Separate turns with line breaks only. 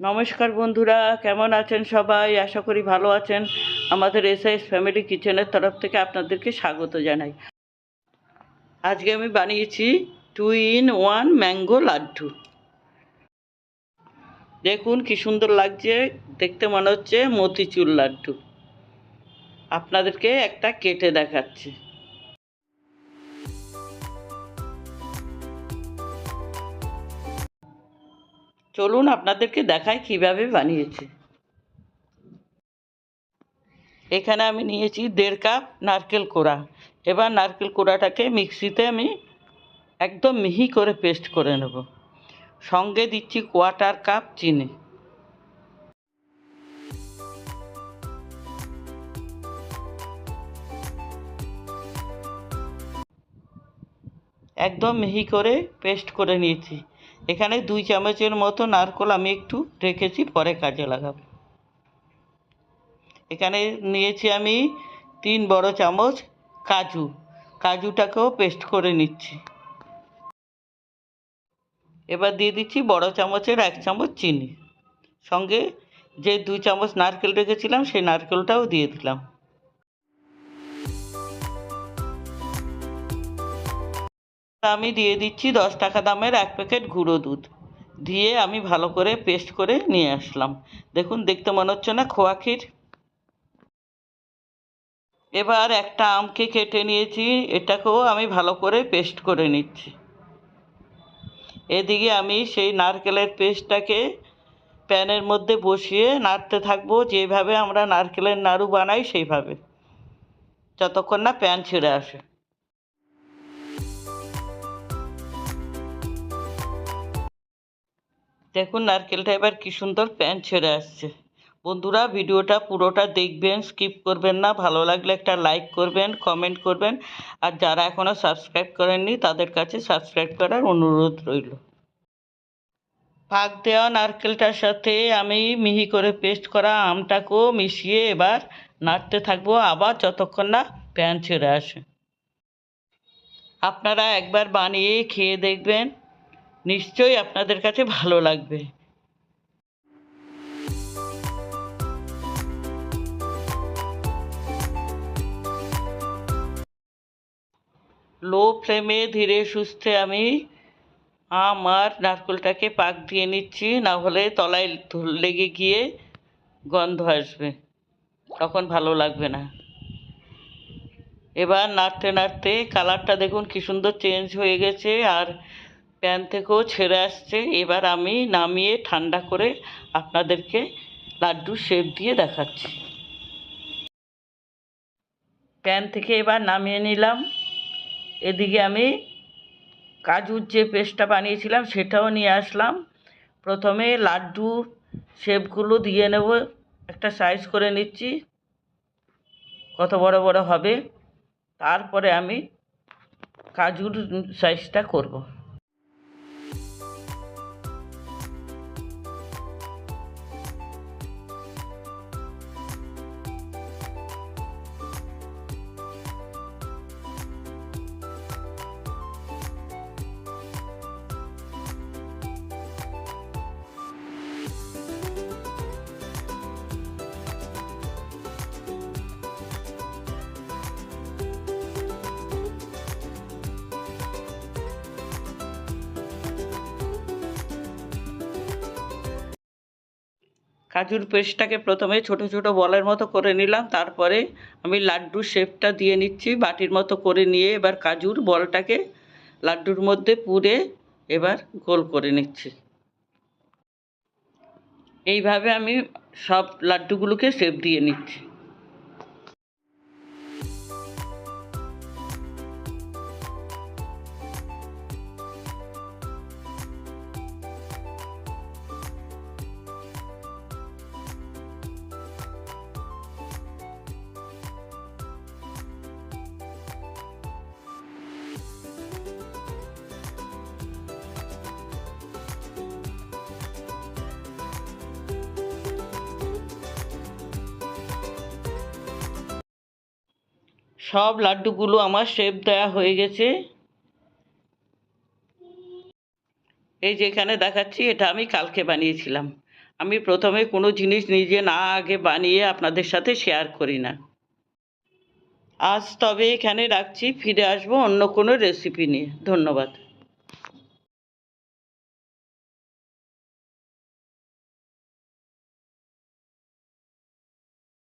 নমস্কার বন্ধুরা, কেমন আছেন সবাই? আশা করি ভালো আছেন। আমাদের এসআইএস ফ্যামিলি কিচেনের তরফ থেকে আপনাদেরকে স্বাগত জানাই। আজকে আমি বানিয়েছি two in one mango laddu. দেখুন কি সুন্দর লাগছে। দেখতে মনে হচ্ছে মতিচুর লাড্ডু। আপনাদেরকে একটা কেটে দেখাচ্ছি। চলুন আপনাদেরকে দেখাই কীভাবে বানিয়েছি। এখানে আমি নিয়েছি দেড় কাপ নারকেল কোড়া। এবার নারকেল কোড়াটাকে মিক্সিতে আমি একদম মিহি করে পেস্ট করে নেব। সঙ্গে দিচ্ছি কোয়াটার কাপ চিনি। একদম মিহি করে পেস্ট করে নিয়েছি। এখানে দুই চামচের মতো নারকোল আমি একটু রেখেছি, পরে কাজে লাগাবো। এখানে নিয়েছি আমি তিন বড় চামচ কাজু। কাজুটাকেও পেস্ট করে নিচ্ছি। এবার দিয়ে দিচ্ছি বড় চামচের এক চামচ চিনি। সঙ্গে যে দুই চামচ নারকেল রেখেছিলাম, সেই নারকেলটাও দিয়ে দিলাম। আমি দিয়ে দিচ্ছি দশ টাকা দামের এক প্যাকেট গুঁড়ো দুধ। দিয়ে আমি ভালো করে পেস্ট করে নিয়ে আসলাম। দেখুন, দেখতে মনে হচ্ছে না খোয়া ক্ষীর। এবার একটা আমকে কেটে নিয়েছি, এটাকেও আমি ভালো করে পেস্ট করে নিচ্ছি। এদিকে আমি সেই নারকেলের পেস্টটাকে প্যানের মধ্যে বসিয়ে নাড়তে থাকব, যেভাবে আমরা নারকেলের নাড়ু বানাই সেইভাবে, যতক্ষণ না প্যান ছেড়ে আসে। দেখুন নারকেলটা এবার কি সুন্দর প্যান ছেড়ে আসছে। বন্ধুরা, ভিডিওটা পুরোটা দেখবেন স্কিপ করবেন না। ভালো লাগলে একটা লাইক করবেন কমেন্ট করবেন। আর যারা এখনও সাবস্ক্রাইব করেননি, তাদের কাছে সাবস্ক্রাইব করার অনুরোধ রইল। পাক দেওয়া নারকেলটার সাথে আমি মিহি করে পেস্ট করা আমটাকেও মিশিয়ে এবার নাড়তে থাকব। আবার যতক্ষণ না প্যান ছেড়ে আসে। আপনারা একবার বানিয়ে খেয়ে দেখবেন। নিশ্চয়ই আপনাদের কাছে ভালো লাগবে। লো ফ্লেমে ধীরে সুস্থে আমি আমার নারকেলটাকে পাক দিয়ে নিচ্ছি, না হলে তলায় লেগে গিয়ে গন্ধ আসবে। তখন ভালো লাগবে না। এবার নাড়তে নাড়তে কালারটা দেখুন কি সুন্দর চেঞ্জ হয়ে গেছে, আর প্যান থেকেও ছেড়ে আসছে। এবার আমি নামিয়ে ঠান্ডা করে আপনাদেরকে লাড্ডু শেপ দিয়ে দেখাচ্ছি। প্যান থেকে এবার নামিয়ে নিলাম। এদিকে আমি কাজুর যে পেস্টটা বানিয়েছিলাম সেটাও নিয়ে আসলাম। প্রথমে লাড্ডু শেপগুলো দিয়ে নেব। একটা সাইজ করে নিচ্ছি। কত বড় বড় হবে। তারপরে আমি কাজুর সাইজটা করব। কাজুর পেস্টটাকে প্রথমে ছোট ছোট বলের মতো করে নিলাম, তারপরে আমি লাড্ডু শেপটা দিয়ে নিচ্ছি, বাটির মতো করে নিয়ে এবার কাজুর বলটাকে লাড্ডুর মধ্যে পুরে এবার গোল করে নিচ্ছি। এইভাবে আমি সব লাড্ডুগুলোকে শেপ দিয়ে নিচ্ছি। সব লাড্ডুগুলো আমার শেপ দেওয়া হয়ে গেছে। এই যে এখানে দেখাচ্ছি, এটা আমি কালকে বানিয়েছিলাম। আমি প্রথমে কোনো জিনিস নিজে না আগে বানিয়ে আপনাদের সাথে শেয়ার করি না। আজ তবে এখানে রাখছি, ফিরে আসব অন্য কোনো রেসিপি নিয়ে। ধন্যবাদ।